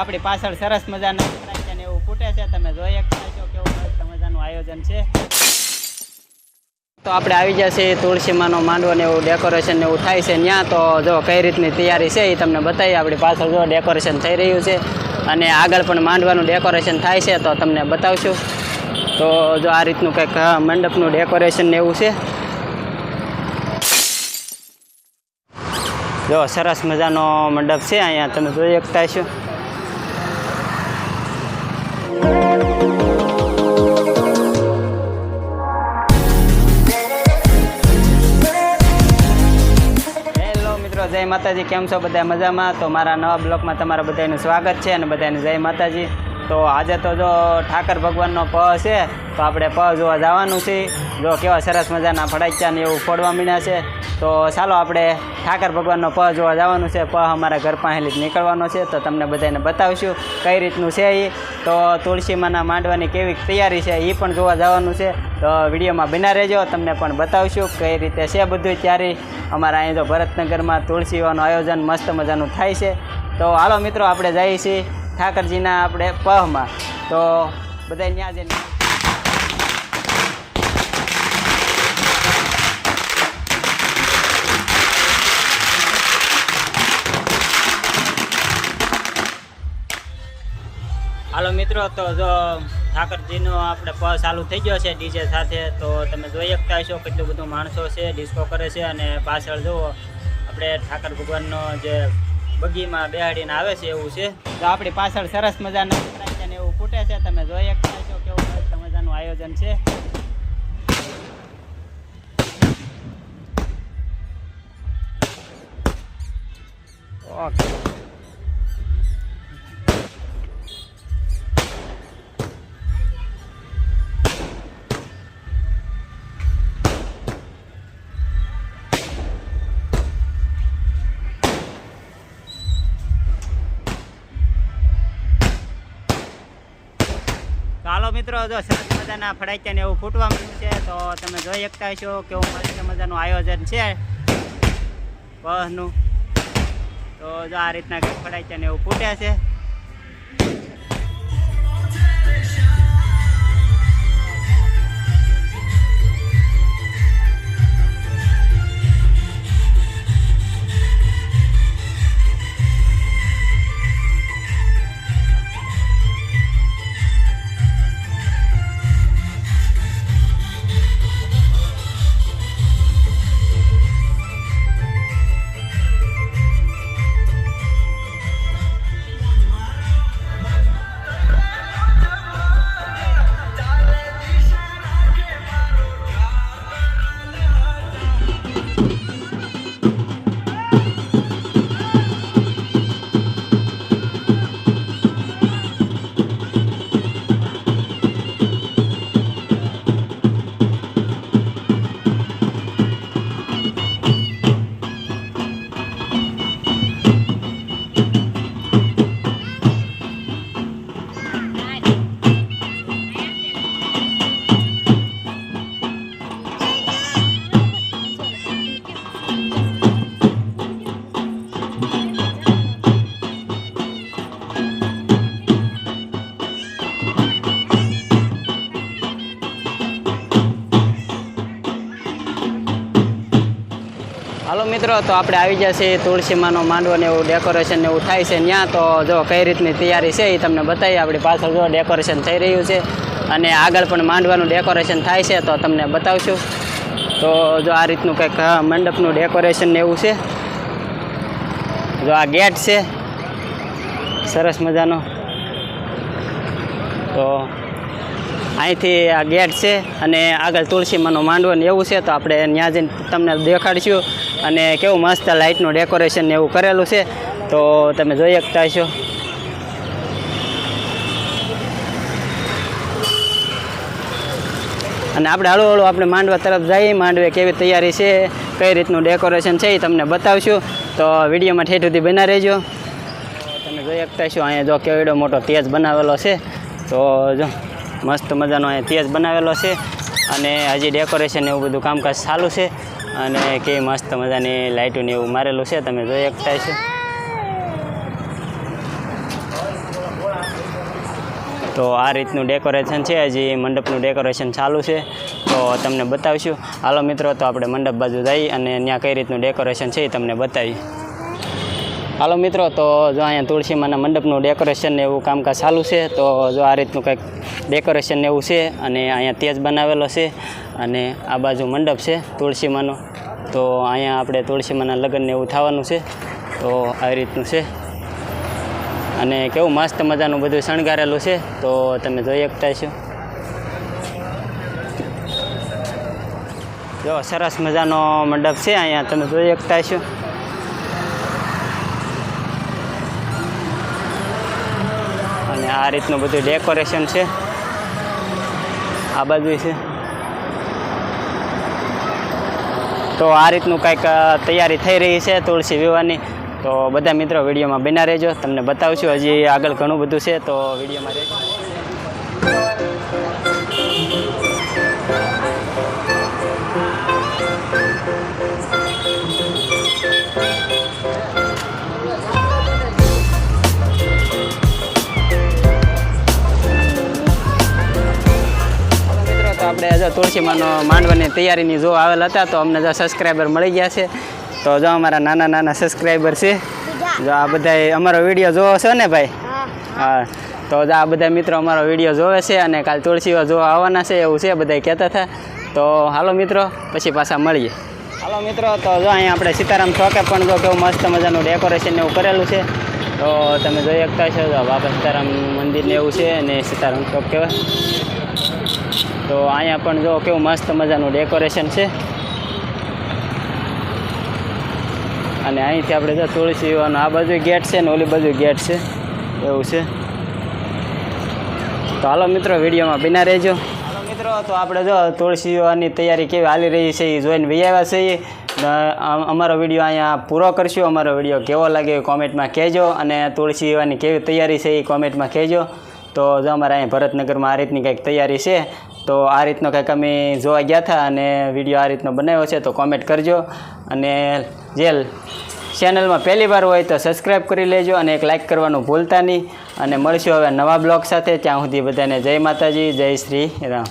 આપણી પાછળ સરસ મજાના એવું ફૂટે છે. તમે જોઈ શકતા છો કેવું મસ્ત મજાનું આયોજન છે. તો આપણે આવી જશે તુલસીમાંનો માંડવો ને એવું ડેકોરેશન ને એવું થાય છે ત્યાં તો જો કઈ રીતની તૈયારી છે એ તમને બતાવી આપણી પાછળ જો ડેકોરેશન થઈ રહ્યું છે અને આગળ પણ માંડવાનું ડેકોરેશન થાય છે તો તમને બતાવશું. તો જો આ રીતનું કંઈક મંડપનું ડેકોરેશન ને એવું છે. જો સરસ મજાનો મંડપ છે અહીંયા. તમે જોઈ શકતા છો માતાજી, કેમ છો? બધા મજામાં? તો મારા નવા બ્લોકમાં તમારા બધાનું સ્વાગત છે અને બધાને જય માતાજી. તો આજે તો જો ઠાકર ભગવાનનો પ છે, તો આપણે પ જોવા જવાનું છે. જો કેવા સરસ મજાના ફડાક્યા ને એવું ફોડવા મીણ્યા છે. તો ચાલો આપણે ઠાકર ભગવાનનો પ જોવા જવાનું છે. પ અમારા ઘર પાસેથી જ નીકળવાનો છે. તો તમને બધાને બતાવીશું કઈ રીતનું છે એ તો તુલસીમાંના માંડવાની કેવી તૈયારી છે એ પણ જોવા જવાનું છે. તો વિડીયોમાં બિના રહેજો, તમને પણ બતાવશું કઈ રીતે છે બધું ત્યારે. અમારા અહીં તો ભરતનગરમાં તુલસીઓનું આયોજન મસ્ત મજાનું થાય છે. તો હાલો મિત્રો, આપણે જઈએ છીએ. ઠાકરજીના આપણે પહમાં. તો બધા ત્યાં જઈને હાલો મિત્રો, તો જો ઠાકરજીનો આપણે પ ચાલુ થઈ ગયો છે ડીજે સાથે, તો તમે જોઈ શકતા હશો કેટલું બધું માણસો છે ડિસ્કો કરે છે અને પાછળ જુઓ, આપણે ઠાકર ભગવાનનો જે બગીમાં બેહાડીને આવે છે એવું છે. તો આપણી પાછળ સરસ મજાના એવું ફૂટે છે, તમે જોઈ શકતા છો કેવું મસ્ત મજાનું આયોજન છે. ઓકે. મિત્રો, જો સરસ મજાના ફડાક્યા ને એવું ફૂટવા માંડ્યું છે, તો તમે જોઈ શકતા છો કેવું મસ્ત મજાનું આયોજન છે. બસનું તો જો આ રીતના ને એવું ફૂટ્યા છે. હાલો મિત્રો, તો આપણે આવી જશે તુલસીમાંનો માંડવો ને એવું ડેકોરેશન એવું થાય છે ત્યાં તો જો કઈ રીતની તૈયારી છે એ તમને બતાવી આપણી પાછળ જો ડેકોરેશન થઈ રહ્યું છે અને આગળ પણ માંડવાનું ડેકોરેશન થાય છે, તો તમને બતાવશું. તો જો આ રીતનું કંઈક મંડપનું ડેકોરેશન ને એવું છે. જો આ ગેટ છે. સરસ મજાનો. તો અહીંથી આ ગેટ છે અને આગળ તુલસીમાંનો માંડવો ને એવું છે, તો આપણે ત્યાં જઈને તમને દેખાડીશું. અને કેવું મસ્ત લાઇટનું ડેકોરેશન ને એવું કરેલું છે, તો તમે જોઈ શકતા છો અને આપણે હળુ હળુ આપણે માંડવા તરફ જઈએ માંડવે કેવી તૈયારી છે, કઈ રીતનું ડેકોરેશન છે એ તમને બતાવશું. તો વિડીયોમાં ઠેઠ સુધી બના રહેજો. તમે જોઈ શકતા છો અહીંયા જો કેવડો મોટો તેજ બનાવેલો છે. તો જો. મસ્ત મજાનો અહીંયા તેજ બનાવેલો છે અને હજી ડેકોરેશન એવું બધું કામકાજ ચાલુ છે અને કેવી મસ્ત મજાની લાઇટો ને એવું મારેલું છે, તમે જોઈ શકતા છો તો આ રીતનું ડેકોરેશન છે, હજી મંડપનું ડેકોરેશન ચાલુ છે, તો તમને બતાવીશું. હાલો મિત્રો, તો આપણે મંડપ બાજુ જઈ અને ત્યાં કઈ રીતનું ડેકોરેશન છે એ તમને બતાવી હાલો મિત્રો, તો જો અહીંયા તુલસીમાના મંડપનું ડેકોરેશન ને એવું કામકાજ ચાલુ છે, તો જો આ રીતનું કંઈક ડેકોરેશન એવું છે અને અહીંયા તેજ બનાવેલો છે અને આ બાજુ મંડપ છે તુલસીમાનો. તો અહીંયા આપણે તુલસીમાના લગ્નને એવું થવાનું છે. તો આ રીતનું છે. અને કેવું મસ્ત મજાનું બધું શણગારેલું છે. તો તમે જોઈ શકતા છો જો, સરસ મજાનો મંડપ છે અહીંયા. તમે જોઈ શકતા છો અને આ રીતનું બધું ડેકોરેશન છે. આ બાજુ છે. તો આ રીતનું કંઈક તૈયારી થઈ રહી છે તુલસી વિવાહની. તો બધા મિત્રો વિડીયોમાં બના રહેજો. તમને બતાવશું. હજી આગળ ઘણું બધું છે, તો વિડીયોમાં રહેજો. તુલસીમાનો માંડવાની તૈયારીની જો આવેલ હતા તો અમને જો સબસ્ક્રાઈબર મળી ગયા છે. તો જો અમારા નાના નાના સબસ્ક્રાઈબર છે જો આ બધા અમારો વીડિયો જોવો છો ને ભાઈ? હા. તો જો આ બધા મિત્રો અમારો વીડિયો જોવે છે અને કાલ તુલસીઓ જોવા આવવાના છે એવું છે બધા કહેતા હતા. તો હાલો મિત્રો પછી પાછા મળીએ. હાલો મિત્રો તો જો અહીંયા આપણે સીતારામ ચોકે પણ જો કેવું મસ્ત મજાનું ડેકોરેશન એવું કરેલું છે. તો તમે જોઈ શકતા છો બાબા સીતારામ મંદિરને એવું છે અને સીતારામ ચોક કહેવાય. તો અહીંયા પણ જો કેવું મસ્ત મજાનું ડેકોરેશન છે. અને અહીંથી આપણે જો તુલસી તુલસીવાનો આ બાજુ ગેટ છે ને ઓલી બાજુ ગેટ છે. એવું છે. તો હાલો મિત્રો, વિડીયોમાં બિના રહેજો. હાલો મિત્રો, તો આપણે જો તુલસીઓની તૈયારી કેવી હાલી રહી છે એ જોઈને વહી આવ્યા છીએ. અમારો વીડિયો અહીંયા પૂરો કરશું. અમારો વીડિયો કેવો લાગે એ કોમેન્ટમાં કહેજો. અને તુલસી વિવાહની કેવી તૈયારી છે એ કોમેન્ટમાં કહેજો. તો જો અમારે અહીંયા ભરતનગરમાં આ રીતની કંઈક તૈયારી છે. તો આ રીતનો કંઈક અમે જોવા ગયા હતા અને વીડિયો આ રીતનો બનાવ્યો છે, તો કોમેન્ટ કરજો. અને જે ચેનલમાં પહેલી વાર હોય તો સબસ્ક્રાઈબ કરી લેજો અને એક લાઇક કરવાનું ભૂલતા નહીં. અને મળશું હવે નવા બ્લોગ સાથે. ત્યાં સુધી બધાને જય માતાજી, જય શ્રી રામ.